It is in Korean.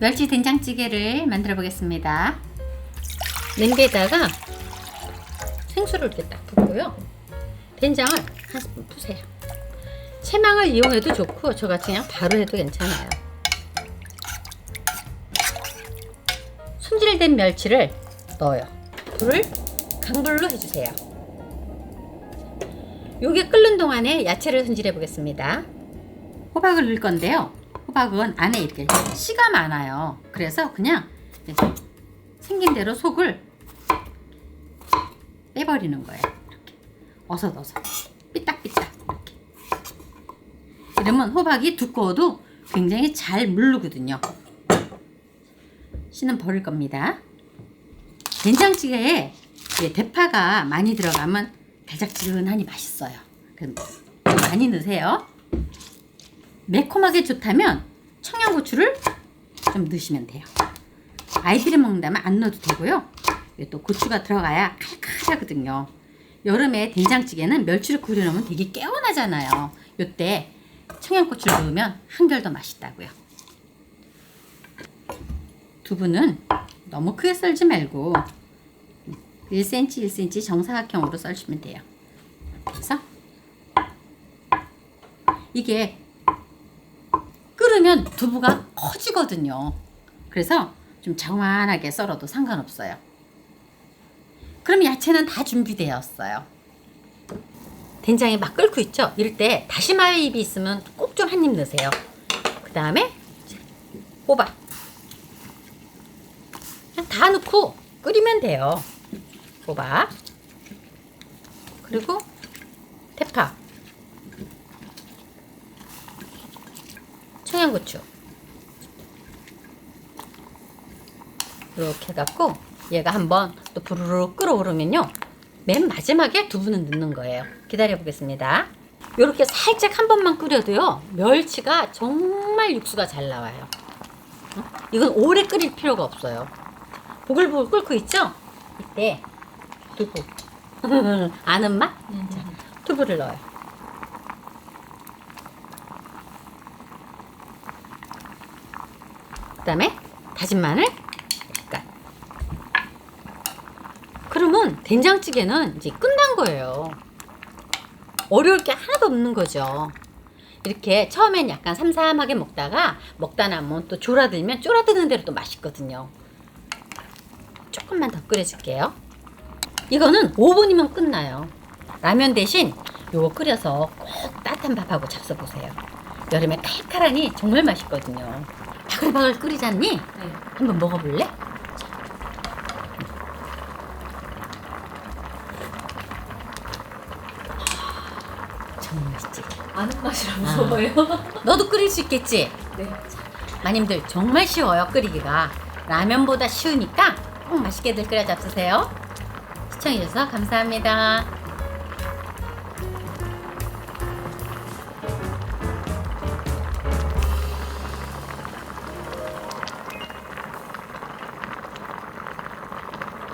멸치 된장찌개를 만들어 보겠습니다. 냄비에다가 생수를 이렇게 딱 붓고요. 된장을 한 스푼 푸세요. 채망을 이용해도 좋고 저같이 그냥 바로 해도 괜찮아요. 손질된 멸치를 넣어요. 불을 강불로 해주세요. 요게 끓는 동안에 야채를 손질해 보겠습니다. 호박을 넣을 건데요. 호박은 안에 이렇게 씨가 많아요. 그래서 그냥 생긴 대로 속을 빼버리는 거예요. 이렇게 어서어서 삐딱삐딱 이렇게. 이러면 호박이 두꺼워도 굉장히 잘 물르거든요. 씨는 버릴 겁니다. 된장찌개에 대파가 많이 들어가면 달짝지근하니 맛있어요. 많이 넣으세요. 매콤하게 좋다면 청양고추를 좀 넣으시면 돼요. 아이들이 먹는다면 안 넣어도 되고요. 또 고추가 들어가야 칼칼하거든요. 여름에 된장찌개는 멸치를 끓여놓으면 되게 개운하잖아요. 이때 청양고추를 넣으면 한결 더 맛있다고요. 두부는 너무 크게 썰지 말고 1cm, 1cm 정사각형으로 썰시면 돼요. 그래서 이게 끓으면 두부가 커지거든요. 그래서 좀 장만하게 썰어도 상관없어요. 그럼 야채는 다 준비되었어요. 된장이 막 끓고 있죠? 이럴 때 다시마 잎이 있으면 꼭 좀 한 입 넣으세요. 그 다음에 호박. 그냥 다 넣고 끓이면 돼요. 호박. 그리고 대파. 청양고추. 이렇게 해갖고 얘가 한번 또 부르르 끓어오르면요. 맨 마지막에 두부는 넣는 거예요. 기다려 보겠습니다. 이렇게 살짝 한 번만 끓여도요. 멸치가 정말 육수가 잘 나와요. 어? 이건 오래 끓일 필요가 없어요. 보글보글 끓고 있죠? 이때 두부. 아는 맛? 자, 두부를 넣어요. 그다음에 다진 마늘 약간. 그러면 된장찌개는 이제 끝난 거예요. 어려울 게 하나도 없는 거죠. 이렇게 처음엔 약간 삼삼하게 먹다가 먹다 남으면 또 졸아들면 졸아드는 대로 또 맛있거든요. 조금만 더 끓여줄게요. 이거는 5분이면 끝나요. 라면 대신 요거 끓여서 꼭 따뜻한 밥하고 잡숴보세요. 여름에 칼칼하니 정말 맛있거든요. 바글바글 끓이지 않니? 네. 한번 먹어볼래? 정말 맛있지? 아는 맛이라 아. 무서워요. 너도 끓일 수 있겠지? 네. 마님들 정말 쉬워요 끓이기가 라면보다 쉬우니까 꼭 맛있게들 끓여 잡수세요 시청해주셔서 감사합니다